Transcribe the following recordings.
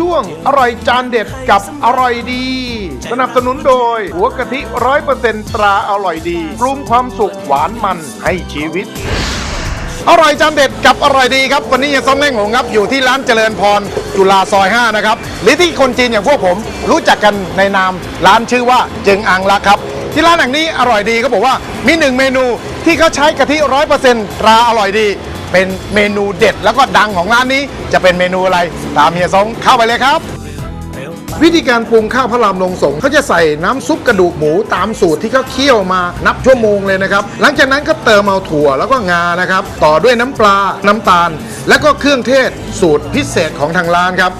ช่วงอร่อยจานเด็ดกับอร่อยดี สนับสนุนโดย หัวกะทิร้อยเปอร์เซ็นตราอร่อยดีปรุงความสุขหวานมันให้ชีวิต อร่อยจานเด็ดกับอร่อยดีครับ วันนี้ยังซ้อมแม่งหงครับอยู่ที่ร้านเจริญพรจุฬาซอย 5 นะครับ หรือที่คนจีนอย่างพวกผมรู้จักกันในนามร้านชื่อว่าเจิงอังลักครับ ที่ร้านแห่งนี้อร่อยดีเขาบอกว่ามีหนึ่งเมนูที่เขาใช้กะทิร้อยเปอร์เซ็นต์ตราอร่อยดี เป็นเมนูเด็ดแล้วก็ดังของร้านนี้ จะเป็นเมนูอะไรตามเฮียซงเข้าไปเลยครับ วิธีการปรุงข้าวพระรามลงสงเขาจะใส่น้ำซุปกระดูกหมูตามสูตรที่เขาเคี่ยวมานับชั่วโมงเลยนะครับ หลังจากนั้นก็เติมเอาถั่วแล้วก็งานะครับ ต่อด้วยน้ำปลา น้ำตาล และก็เครื่องเทศสูตรพิเศษของทางร้านครับ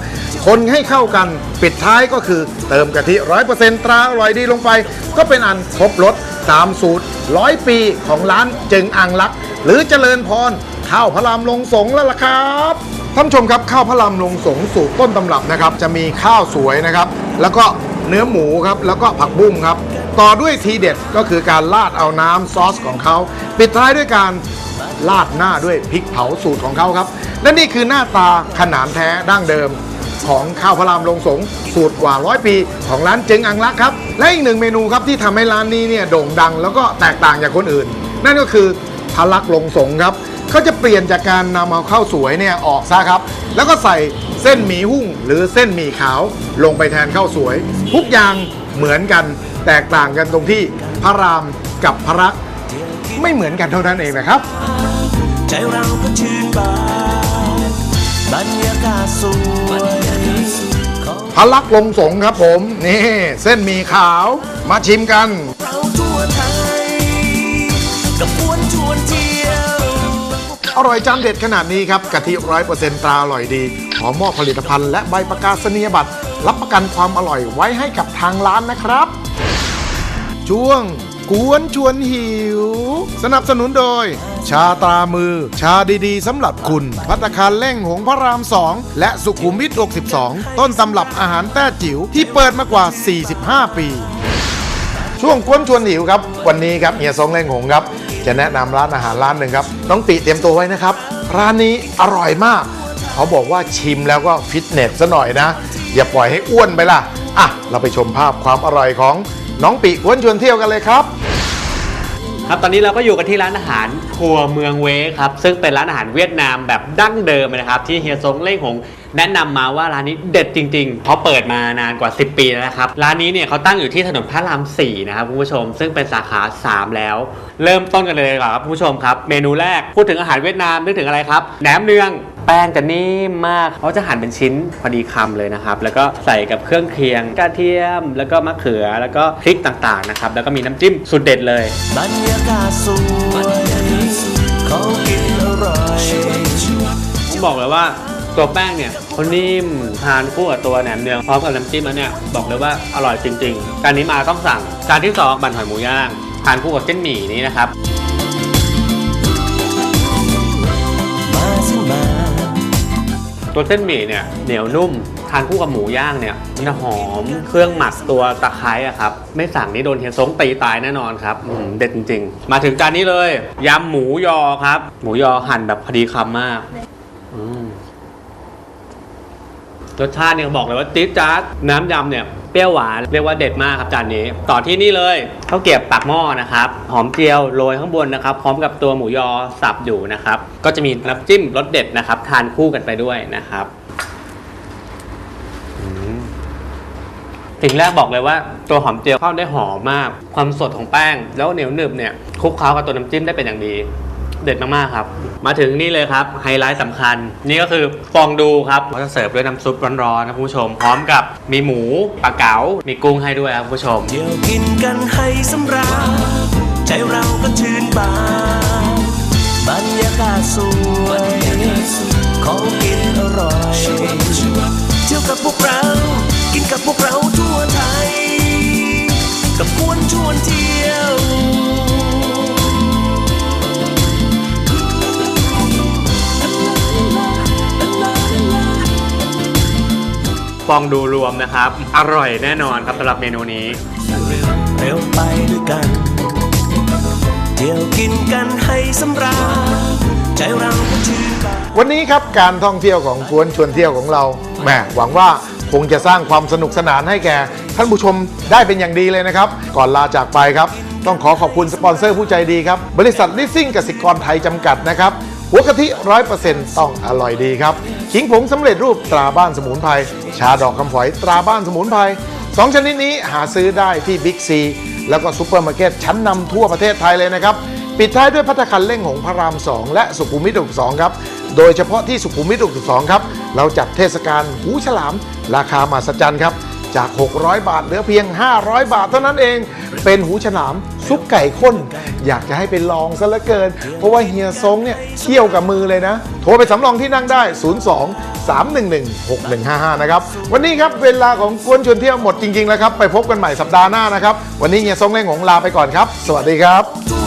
คนให้เข้ากันปิดท้ายก็คือเติมกะทิร้อยเปอร์เซ็นต์ตราอร่อยดีลงไป ก็เป็นอันครบรสตามสูตรร้อยปีของร้านจึงอังลักษณ์หรือเจริญพร ข้าวพระรามลงสงแล้วล่ะครับท่านผู้ชมครับข้าวพระรามลงสงสูตรต้นตำรับนะครับจะมีข้าวสวยนะครับ แล้วก็เนื้อหมูครับแล้วก็ผักบุ้งครับ ต่อด้วยทีเด็ดก็คือการราดเอาน้ำซอสของเขาปิดท้ายด้วยการราดหน้าด้วยพริกเผาสูตรของเขาครับ และนี่คือหน้าตาขนานแท้ดั้งเดิม ของข้าวพระรามลงสงสูตรกว่าร้อยปี ของร้านเจงอังลักครับ และอีกหนึ่งเมนูครับที่ทำให้ร้านนี้เนี่ยโด่งดัง แล้วก็แตกต่างจากคนอื่น นั่นก็คือทะลักลงสงครับ เขาจะเปลี่ยนจากการนำเอาข้าวสวยเนี่ยออกซะครับ แล้วก็ใส่เส้นหมี่หุ้งหรือเส้นหมี่ขาวลงไปแทนข้าวสวย ทุกอย่างเหมือนกัน แตกต่างกันตรงที่พระรามกับพระรักไม่เหมือนกันเท่านั้นเองนะครับ ใจเราก็ชื่นบานบรรยากาศสวยพระลักลงสงครับผม นี่ เส้นหมี่ขาวมาชิมกันเราทั่วไทย อร่อยจานเด็ดขนาดนี้ครับกะทิร้อยเปอร์เซ็นต์ตราอร่อยดีขอมอบผลิตภัณฑ์และใบประกาศนียบัตร รับประกันความอร่อยไว้ให้กับทางร้านนะครับ ช่วงกวนชวนหิว สนับสนุนโดย ชาตรามือ ชาดีๆสำหรับคุณพัตตาคารเล่งหงพระราม2และสุขุมวิท62 ต้นตำรับอาหารแต้จิ๋วที่เปิดมากว่า 45 ปี ช่วงกวนชวนหิวครับ วันนี้ครับเฮียซงเล่งหงครับ จะแนะนำร้านอาหารร้านหนึ่งครับน้องปีเตรียมตัวไว้นะครับ ร้านนี้อร่อยมาก เขาบอกว่าชิมแล้วก็ฟิตเนสซะหน่อยนะ อย่าปล่อยให้อ้วนไปล่ะอะเราไปชมภาพความอร่อยของน้องปีกวนชวนเที่ยวกันเลยครับ ครับตอนนี้เราก็อยู่กันที่ร้านอาหารครัวเมืองเวครับซึ่งเป็นร้านอาหารเวียดนามแบบดั้งเดิมนะครับที่เฮียซงเล่งหง แนะนำมาว่าร้านนี้เด็ดจริงๆเขาเปิดมานานกว่า 10 ปีแล้วนะครับ ร้านนี้เนี่ยเขาตั้งอยู่ที่ถนนพระราม4นะครับคุณผู้ชม ซึ่งเป็นสาขา 3 แล้ว เริ่มต้นกันเลยดีกว่าครับคุณผู้ชมครับ เมนูแรกพูดถึงอาหารเวียดนามนึกถึงอะไรครับแหนมเนืองแป้งจะนิ่มมากเขาจะหั่นเป็นชิ้นพอดีคำเลยนะครับ แล้วก็ใส่กับเครื่องเคียงกระเทียม แล้วก็มะเขือแล้วก็พริกต่างๆนะครับแล้วก็มีน้ำจิ้มสุดเด็ดเลยบรรยากาศสวยของกินอร่อยผมบอกเลยว่า ตัวแป้งเนี่ยเขานิ่มทานคู่กับตัวแหนมเนืองพร้อมกับน้ำจิ้มแล้วเนี่ยบอกเลยว่าอร่อยจริง ๆ การนี้มาต้องสั่งการที่สองบันหอยหมูย่างทานคู่กับเส้นหมี่นี้นะครับตัวเส้นหมี่เนี่ยเหนียวนุ่มทานคู่กับหมูย่างเนี่ยมันจะหอมเครื่องหมักตัวตะไคร้อะครับไม่สั่งนี่โดนเฮียซงตีตายแน่นอนครับเด็ดจริงๆ มาถึงจานนี้เลยยำหมูยอครับ หมูยอหั่นแบบพอดีคำมากอืม รสชาติเนี่ยบอกเลยว่าจี๊ดจ๊าดน้ำยำเนี่ยเปรี้ยวหวานเรียกว่าเด็ดมากครับจานนี้ ต่อที่นี่เลยข้าวเกรียบปากหม้อนะครับหอมเจียวโรยข้างบนนะครับ พร้อมกับตัวหมูยอสับอยู่นะครับ ก็จะมีน้ำจิ้มรสเด็ดนะครับ ทานคู่กันไปด้วยนะครับสิ่งแรกบอกเลยว่าตัวหอมเจียวเข้าได้หอมมาก ความสดของแป้ง แล้วเหนียวหนึบเนี่ยคลุกเคล้ากับตัวน้ำจิ้มได้เป็นอย่างดี เด็ดมากๆครับ มาถึงนี่เลยครับไฮไลท์สำคัญ นี่ก็คือฟองดูครับเขาจะเสิร์ฟด้วยน้ำซุปร้อนๆนะคุณผู้ชม พร้อมกับมีหมูปลาเก๋ามีกุ้งให้ด้วยครับคุณผู้ชม เที่ยวกินกันให้สำราญใจเราก็ชื่นบานบรรยากาศสวยของกิน องดูรวมนะครับ อร่อยแน่นอนครับสำหรับเมนูนี้ เร็วไปด้วยกัน เที่ยวกินกันให้สำราญใจเราก็ชื่นบาน วันนี้ครับการท่องเที่ยวของกวนชวนเที่ยวของเราแหมหวังว่าคงจะสร้างความสนุกสนานให้แก่ท่านผู้ชมได้เป็นอย่างดีเลยนะครับ ก่อนลาจากไปครับ ต้องขอขอบคุณสปอนเซอร์ผู้ใจดีครับ บริษัทลิสซิ่งกสิกรไทยจำกัดนะครับ หัวกะทิร้อยเปอร์เซ็นต์ต้องอร่อยดีครับขิงผงสำเร็จรูปตราบ้านสมุนไพรชาดอกคำฝอยตราบ้านสมุนไพรสองชนิดนี้หาซื้อได้ที่บิ๊กซีแล้วก็ซูเปอร์มาร์เก็ตชั้นนำทั่วประเทศไทยเลยนะครับ ปิดท้ายด้วยพัตตาคันเร่งของพระราม 2 และสุขุมวิท62 ครับ โดยเฉพาะที่สุขุมวิท62 ครับ เราจัดเทศกาลหูฉลาม ราคามหัศจรรย์ครับ จาก 600 บาทเหลือเพียง 500 บาทเท่านั้นเอง เป็นหูฉลาม ซุปไก่ข้น อยากจะให้ไปลองซะเหลือเกิน เพราะว่าเฮียซงเนี่ยเคี่ยวกับมือเลยนะ โทรไปสำรองที่นั่งได้ 02 311 6155 นะครับ วันนี้ครับเวลาของกวนชวนเที่ยวหมดจริงๆแล้วครับ ไปพบกันใหม่สัปดาห์หน้านะครับ วันนี้เฮียซงเล่งของลาไปก่อนครับ สวัสดีครับ